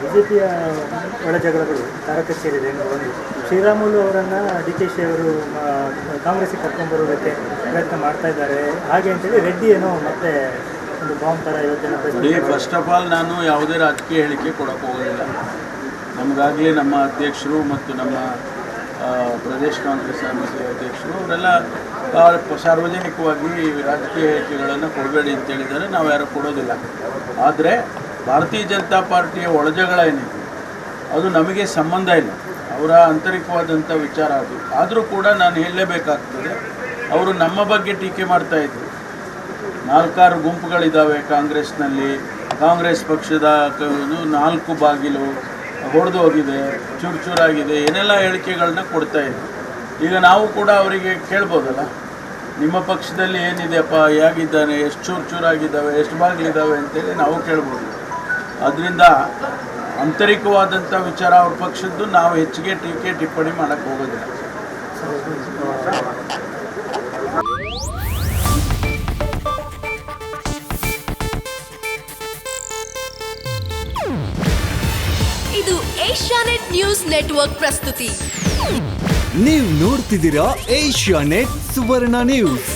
ಬಿಜೆಪಿಯ ಒಳಜಗಳಗಳು ಜಗಳಗಳು ಎಂದು ಒಂದು ಶ್ರೀರಾಮುಲು ಅವರನ್ನು ಡಿ ಕೆ ಶಿ ಅವರು ಕಾಂಗ್ರೆಸ್ಗೆ ಕರ್ಕೊಂಡ್ಬರೋದಕ್ಕೆ ಪ್ರಯತ್ನ ಮಾಡ್ತಾ ಇದ್ದಾರೆ. ಹಾಗೆ ಅಂತೇಳಿ ರೆಡ್ಡಿ ಏನೋ ಮತ್ತೆ ಒಂದು ಬಾಂಬ್ ಥರ ಇವತ್ತಿನ ಫಸ್ಟ್ ಆಫ್ ಆಲ್ ನಾನು ಯಾವುದೇ ರಾಜಕೀಯ ಹೇಳಿಕೆ ಕೊಡೋಕ್ಕೆ ಹೋಗೋದಿಲ್ಲ. ನಮಗಾಗಲಿ ನಮ್ಮ ಅಧ್ಯಕ್ಷರು ಮತ್ತು ನಮ್ಮ ಪ್ರದೇಶ ಕಾಂಗ್ರೆಸ್ ಸಮಿತಿ ಅಧ್ಯಕ್ಷರು ಅವರೆಲ್ಲ ಭಾಳ ಸಾರ್ವಜನಿಕವಾಗಿ ರಾಜಕೀಯ ಹೇಳಿಕೆಗಳನ್ನು ಕೊಡಬೇಡಿ ಅಂತ ಹೇಳಿದ್ದಾರೆ. ನಾವು ಯಾರು ಕೊಡೋದಿಲ್ಲ. ಆದರೆ ಭಾರತೀಯ ಜನತಾ ಪಾರ್ಟಿಯ ಒಳಜಗಳ ಏನಿದೆ, ಅದು ನಮಗೆ ಸಂಬಂಧ ಇಲ್ಲ. ಅವರ ಆಂತರಿಕವಾದಂಥ ವಿಚಾರ ಅದು. ಆದರೂ ಕೂಡ ನಾನು ಹೇಳಲೇಬೇಕಾಗ್ತದೆ, ಅವರು ನಮ್ಮ ಬಗ್ಗೆ ಟೀಕೆ ಮಾಡ್ತಾ ಇದ್ರು. ನಾಲ್ಕಾರು ಗುಂಪುಗಳಿದ್ದಾವೆ ಕಾಂಗ್ರೆಸ್ನಲ್ಲಿ. ಕಾಂಗ್ರೆಸ್ ಪಕ್ಷದ ನಾಲ್ಕು ಬಾಗಿಲು ಹೊಡೆದು ಹೋಗಿದೆ, ಚೂರು ಚೂರಾಗಿದೆ, ಏನೆಲ್ಲ ಹೇಳಿಕೆಗಳನ್ನ ಕೊಡ್ತಾ ಇದ್ರು. ಈಗ ನಾವು ಕೂಡ ಅವರಿಗೆ ಕೇಳ್ಬೋದಲ್ಲ? ನಿಮ್ಮ ಪಕ್ಷದಲ್ಲಿ ಏನಿದೆಯಪ್ಪ? ಹೇಗಿದ್ದಾನೆ? ಎಷ್ಟು ಚೂರು ಚೂರಾಗಿದ್ದಾವೆ? ಎಷ್ಟು ಬಾಗಿಲಿದ್ದಾವೆ ಅಂತೇಳಿ ನಾವು ಕೇಳ್ಬೋದು. ಅದರಿಂದ ಆಂತರಿಕವಾದಂಥ ವಿಚಾರ ಅವ್ರ ಪಕ್ಷದ್ದು ನಾವು ಹೆಚ್ಚಿಗೆ ಟೀಕೆ ಟಿಪ್ಪಣಿ ಮಾಡೋಕ್ಕೆ ಹೋಗೋದಿಲ್ಲ. ಇದು ಏಷ್ಯಾನೆಟ್ ನ್ಯೂಸ್ ನೆಟ್ವರ್ಕ್ ಪ್ರಸ್ತುತಿ. ನೀವು ನೋಡ್ತಿದ್ದೀರಾ ಏಷ್ಯಾ ನೆಟ್ ಸುವರ್ಣ ನ್ಯೂಸ್.